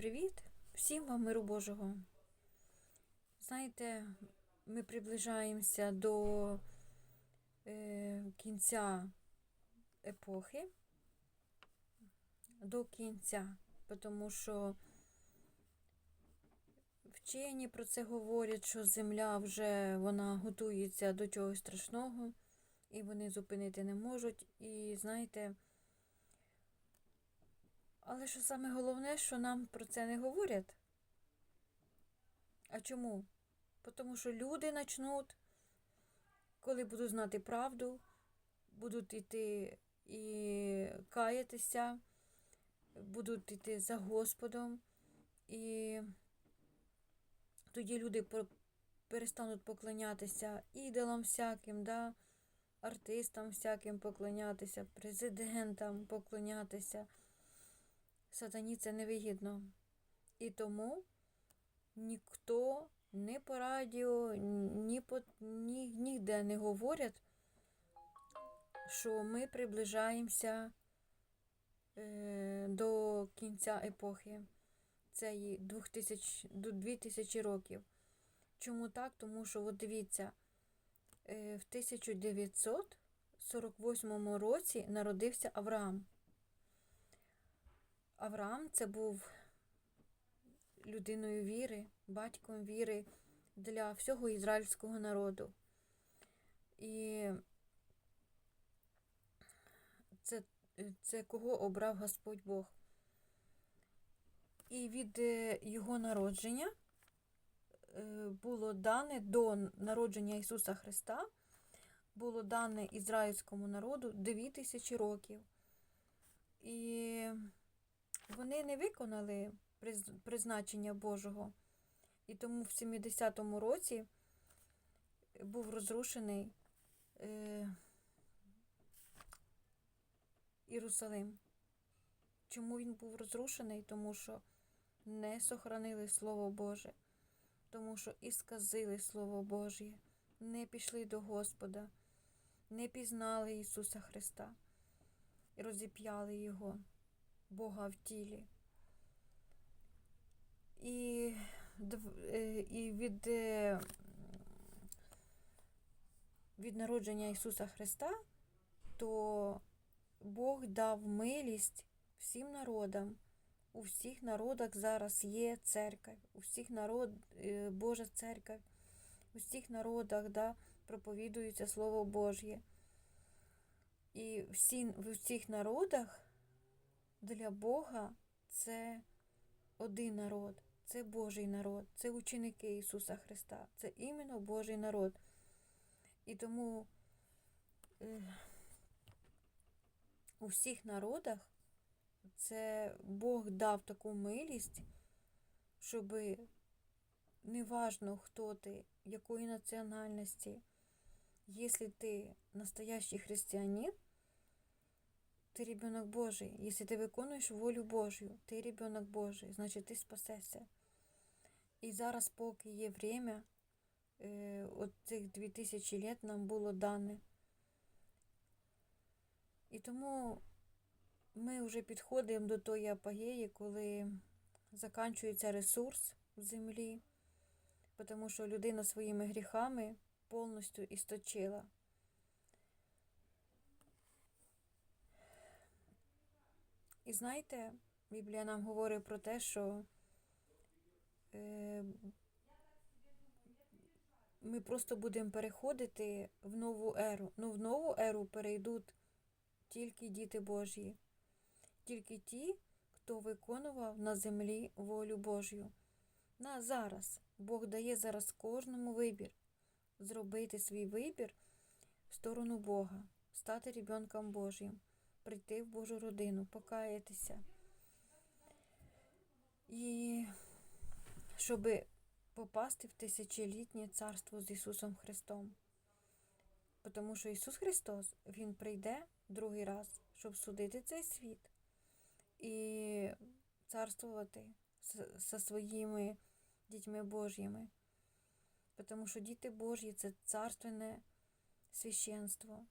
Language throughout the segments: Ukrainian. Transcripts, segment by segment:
привіт! Всім вам миру Божого. Знаєте, ми приближаємося до е, кінця епохи, до кінця, тому що вчені про це говорять, що земля вже вона готується до чогось страшного, і вони зупинити не можуть. І знаєте, але що саме головне, що нам про це не говорять. А чому? Тому що люди почнуть, коли будуть знати правду, будуть йти і каятися, будуть йти за Господом, і тоді люди перестануть поклонятися ідолам всяким, да? артистам всяким поклонятися, президентам поклонятися. Сатані це невигідно. І тому ніхто ні по радіо, ні, по, ні, ніде не говорять, що ми приближаємося е, до кінця епохи цієї 2000, до 2000 років. Чому так? Тому що, от дивіться, е, в 1948 році народився Авраам. Авраам це був людиною віри, батьком віри для всього ізраїльського народу. І це, це кого обрав Господь Бог. І від е, його народження е, було дане до народження Ісуса Христа, було дане ізраїльському народу 2000 років. І вони не виконали призначення Божого. І тому в 70-му році був розрушений е, Єрусалим. Чому він був розрушений? Тому що не сохранили Слово Боже, тому що і сказили Слово Божє, не пішли до Господа, не пізнали Ісуса Христа і розіп'яли Його. Бога в тілі. І, е, і від, е, від народження Ісуса Христа, то Бог дав милість всім народам. У всіх народах зараз є церква, у всіх народ, е, Божа церква, у всіх народах да, проповідується Слово Божє. І всі, в усіх народах для Бога це один народ, це Божий народ, це ученики Ісуса Христа, це іменно Божий народ. І тому е, у всіх народах це Бог дав таку милість, щоб неважно, хто ти, якої національності, якщо ти настоящий християнин, ты ребенок Божий. Если ты виконуєш волю Божю, ти ребенок Божий, значить ти спасешся. І зараз, поки є время, е, от цих 2000 лет нам було дане. І тому ми вже підходимо до тої апогеї, коли закінчується ресурс в землі, тому що людина своїми гріхами повністю істочила. І знаєте, Біблія нам говорить про те, що е, ми просто будемо переходити в нову еру. Ну, в нову еру перейдуть тільки діти Божі, тільки ті, хто виконував на землі волю Божю. На зараз. Бог дає зараз кожному вибір зробити свій вибір в сторону Бога, стати ребенком Божим прийти в Божу родину, покаятися. І щоб попасти в тисячолітнє царство з Ісусом Христом. Тому що Ісус Христос, Він прийде другий раз, щоб судити цей світ і царствувати зі своїми дітьми Божіми. Тому що діти Божі це царственне священство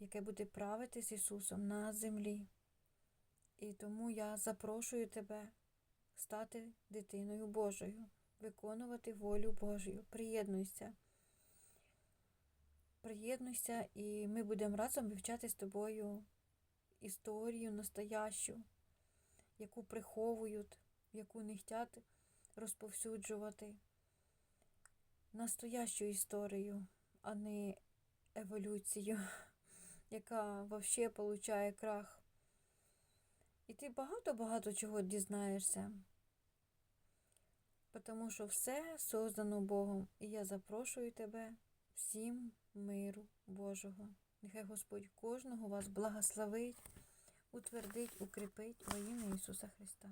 яке буде правити з Ісусом на землі. І тому я запрошую тебе стати дитиною Божою, виконувати волю Божою. Приєднуйся. Приєднуйся, і ми будемо разом вивчати з тобою історію настоящу, яку приховують, яку не хочуть розповсюджувати. Настоящу історію, а не еволюцію, яка взагалі получає крах. І ти багато-багато чого дізнаєшся. Тому що все создано Богом. І я запрошую тебе всім миру Божого. Нехай Господь кожного вас благословить, утвердить, укріпить во ім'я Ісуса Христа.